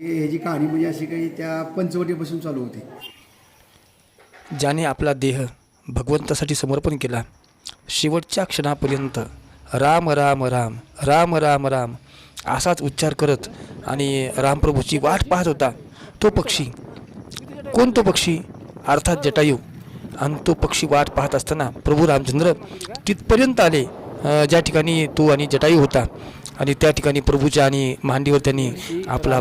ह्याची कहाणी म्हणजे अशी काही त्या पंचवटीपासून चालू होती. ज्याने आपला देह भगवंतासाठी समर्पण केला. शेवटच्या क्षणापर्यंत राम राम राम राम राम राम असाच उच्चार करत आणि रामप्रभूची वाट पाहत होता. तो पक्षी. कोण तो पक्षी? अर्थात जटायू. आणि तो पक्षी वाट पाहत असताना प्रभू रामचंद्र तिथपर्यंत आले. ज्या ठिकाणी तो आणि जटायू होता. आणि त्या ठिकाणी प्रभूच्या आणि मांडीवर त्यांनी आपला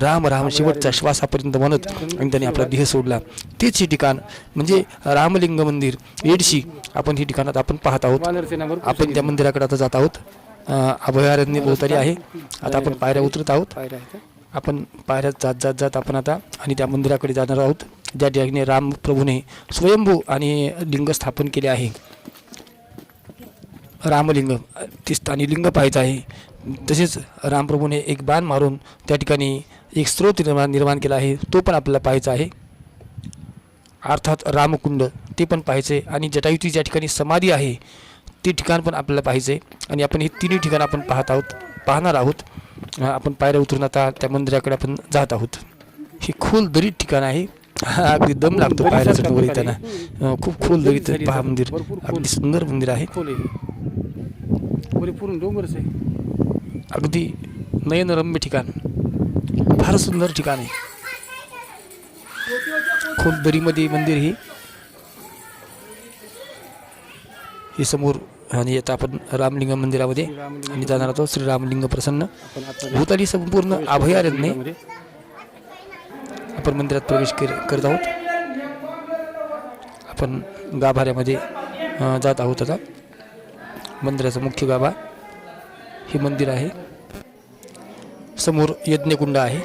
राम राम शेवटचा श्वासापर्यंत म्हणत आणि त्यांनी आपला देह सोडला. तेच हे ठिकाण म्हणजे रामलिंग मंदिर एडशी आपण ही ठिकाणात आपण पाहत आहोत. आपण त्या मंदिराकडे आता जात आहोत. अभयारण्य भोवताली आहे. आता आपण पायऱ्या उतरत आहोत. आपण पायऱ्यात जात जात जात आपण आता आणि त्या मंदिराकडे जाणार आहोत. ज्या ठिकाणी राम प्रभूने स्वयंभू आणि लिंग स्थापन केले आहे. रामलिंग ते स्थानी लिंग पाहायचं आहे. तसेच रामप्रभूने एक बाण मारून त्या ठिकाणी एक स्रोत निर्माण निर्माण केला आहे तो पण आपल्याला पाहायचा आहे. अर्थात रामकुंड ते पण पाहायचे आणि जटायूची ज्या ठिकाणी समाधी आहे ते ठिकाण पण आपल्याला पाहायचे आणि आपण हे तिन्ही ठिकाण आपण पाहत आहोत पाहणार आहोत. आपण पायऱ्या उतरून आता त्या मंदिराकडे आपण जात आहोत. हे खोल दरीत ठिकाण आहे. हा अगदी दम लागतो पायऱ्या वर येताना खूप खोल दरीत पहा मंदिर. अगदी सुंदर मंदिर आहे. पूर्ण डोंगरच आहे. अगदी नयनरम्य ठिकाण. फार सुंदर ठिकाण आहे. खूप दरीमध्ये मंदिर हे. हे समोर आणि आता आपण रामलिंग मंदिरामध्ये आणि जाणार आहोत. श्री रामलिंग प्रसन्न भूताली संपूर्ण अभयारण्य. आपण मंदिरात प्रवेश करत आहोत. आपण गाभाऱ्यामध्ये जात आहोत आता. मंदिराचा मुख्य गाभा. हे मंदिर आहे. समोर यज्ञकुंड आहे.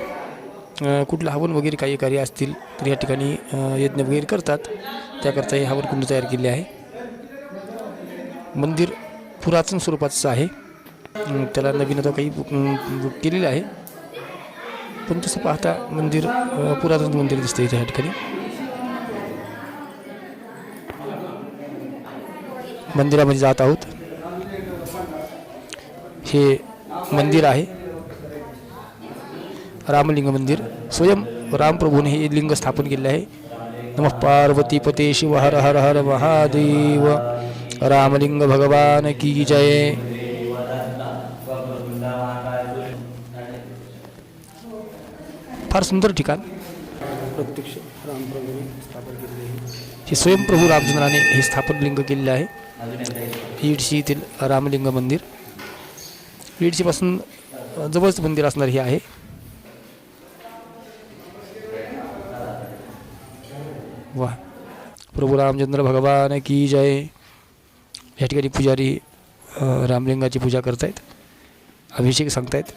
कुठलं हवन वगैरे काही कार्य असतील तर या ठिकाणी यज्ञ वगैरे करतात. त्याकरता हे हवनकुंड तयार केले आहे. मंदिर पुरातन स्वरूपाचं आहे. त्याला नवीन आता काही बुक बुक केलेलं आहे. पण तसं पाहता मंदिर पुरातन मंदिर दिसतं इथे या ठिकाणी. मंदिरामध्ये जात आहोत. हे मंदिर आहे. रामलिंग मंदिर. स्वयं राम रामप्रभूने हे लिंग स्थापन केले आहे. नम पार्वती पते शिव हर हर हर महादेव. रामलिंग भगवान की जय. फार सुंदर ठिकाण. प्रत्यक्ष रामप्रभूने स्थापन केलेले आहे. हे स्वयंप्रभू रामचंद्राने हे स्थापन लिंग केलेले आहे. इडशी येथील रामलिंग मंदिर. इडशीपासून जवळच मंदिर असणार हे आहे. वा. प्रभू रामचंद्र भगवान की जय. या ठिकाणी पुजारी रामलिंगाची पूजा करतायत. अभिषेक सांगतायत.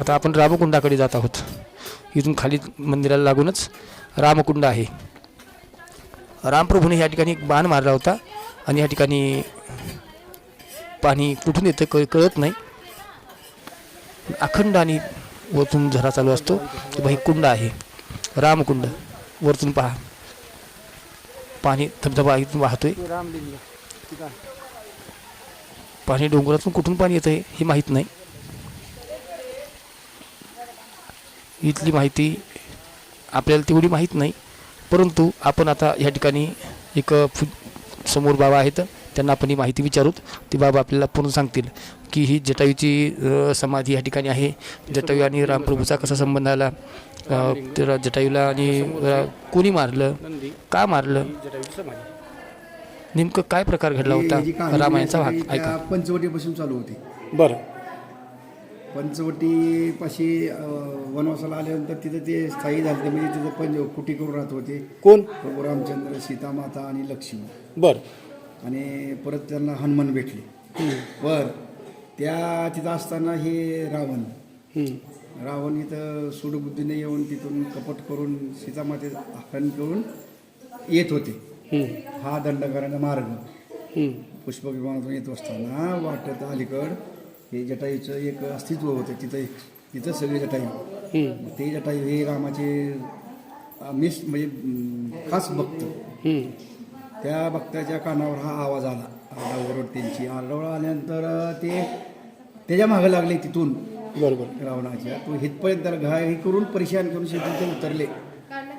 आता आपण रामकुंडाकडे जात आहोत. इथून खाली मंदिराला लागूनच रामकुंड आहे. रामप्रभूने या ठिकाणी एक बाण मारला होता आणि या ठिकाणी पाणी कुठून येतं कळ कळत नाही. अखंड आणि वरतून झरा चालू असतो. किंवा ही कुंड आहे. रामकुंड. वरतून पहा. पाणी धबधबा इथून वाहतोय. पाणी डोंगरातून कुठून पाणी येतं हे माहीत नाही. इथली माहिती आपल्याला तेवढी माहीत नाही. परंतु आपण आता या ठिकाणी एक फु समोर बाबा आहेत. त्यांना आपण ही माहिती विचारूत. ते बाबा आपल्याला पूर्ण सांगतील की ही जटायूची समाधी या ठिकाणी आहे. जटायू आणि रामप्रभूचा कसा संबंध आला? त्या जटायूला आणि कोणी मारलं? का मारलं? नेमकं काय प्रकार घडला होता? रामायणचा भाग ऐका. पंचवटीपासून चालू होती. बरं. पंचवटीपाशी वनवासाला आल्यानंतर तिथं ते स्थायी झाले म्हणजे तिथं पंच कुटी करून राहत होते. कोण? प्रभू रामचंद्र सीतामाता आणि लक्ष्मी. बरं. आणि परत त्यांना हनुमान भेटले. वर त्या तिथं असताना हे रावण. रावण इथं सूडबुद्धीने येऊन तिथून कपट करून सीतामाते हरण करून येत होते. हा दंडकाराचा मार्ग. पुष्प विमानातून येत असताना वाटत अलीकड हे जटायूचं एक अस्तित्व होतं. तिथं तिथं सगळे मग ते जटायू हे रामाचे मिस म्हणजे खास भक्त. त्या भक्ताच्या कानावर हा आवाज आला. आरडाओरड त्यांची आरडाओरड आल्यानंतर ते त्याच्या मागं लागले तिथून. बरं बरं रावणाच्या. तो हितपर्यंत घाय हे करून परेशान करून ते उतरले.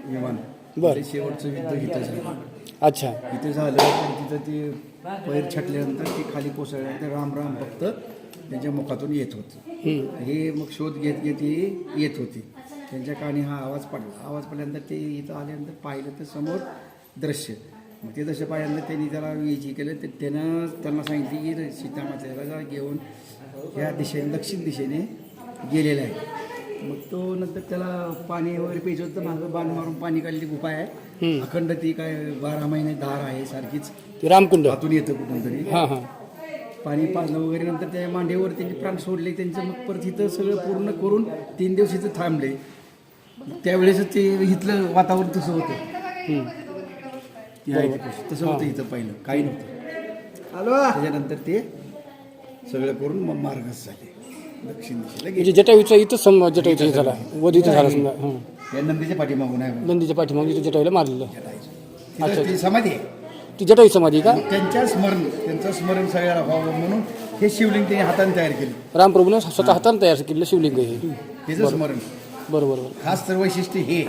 विमान बरं. ते शेवटचं युद्ध इथं झालं. अच्छा. इथे झालं तर तिथं ते पैर छाटल्यानंतर ते खाली कोसळल्यानंतर राम राम फक्त त्यांच्या मुखातून येत होतं. हम्म. हे मग शोध घेत घेत हे येत होते. त्यांच्या कानी हा आवाज पडला. आवाज पडल्यानंतर ते इथं आल्यानंतर पाहिलं तर समोर दृश्य. मग ते दृश्य पाहिल्यानंतर त्यांनी त्याला विजी केलं तर त्यानं त्यांना सांगितलं की सीतामातेला घेऊन ह्या दिशेने दक्षिण दिशेने गेलेला आहे. मग तो नंतर त्याला पाणी वगैरे प्यायचं होतं मागं बांध मारून पाणी काढलेली गुफा आहे. अखंड ती काय बारा महिने धार आहे सारखीच. ते रामकुंड. आतून येतं कुठून तरी हां हां. पाणी पाजलं वगैरे नंतर त्या मांडीवर त्यांनी प्राण सोडले त्यांचं मग परत इथं सगळं पूर्ण करून तीन दिवस इथं थांबले. त्यावेळेस ते इथलं वातावरण तसं होतं. इथं तसं होतं इथं पहिलं. काही नव्हतं. त्याच्यानंतर ते सगळं करून मग मार्गच झाले. दक्षिण दिशेला गेले. म्हणजे जटायूचा इथं सम जटायूचा हे झाला. वध इथं झाला समजा. हां. या नंदीच्या पाठीमागून आहे. नंदीच्या पाठीमागे इथं जटायूला मारलेलं. तिथं ती समाधी आहे. ती जटायू समाधी का? त्यांच्या स्मरण त्यांचं स्मरण सगळ्याला व्हावं म्हणून हे शिवलिंग त्यांनी हाताने तयार केलं. रामप्रभूनं स्वतः हातानं तयार केलेलं शिवलिंग आहे हे त्याचं स्मरण. बरोबर बरोबर खास तर वैशिष्ट्य हे.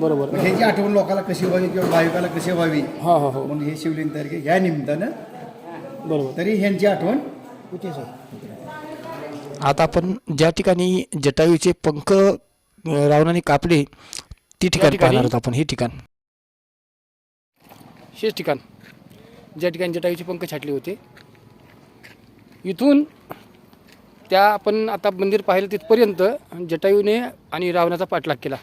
बरोबर. ह्याची आठवण लोकांना कशी व्हावी किंवा भाविकाला कशी व्हावी हां हां हो. म्हणून हे शिवलिंग तयार ह्या निमित्तानं बरोबर. तरी ह्यांची आठवण होते सर. आता आपण ज्या ठिकाणी जटायूचे पंख रावणाने कापले ती ठिकाणी ठिकाणी? पाहणार आहोत आपण. हे ठिकाण. हेच ठिकाण. ज्या ठिकाणी जटायूचे पंख छाटले होते. इथून त्या आपण आता मंदिर पाहिलं तिथपर्यंत जटायूने आणि रावणाचा पाठलाग केला.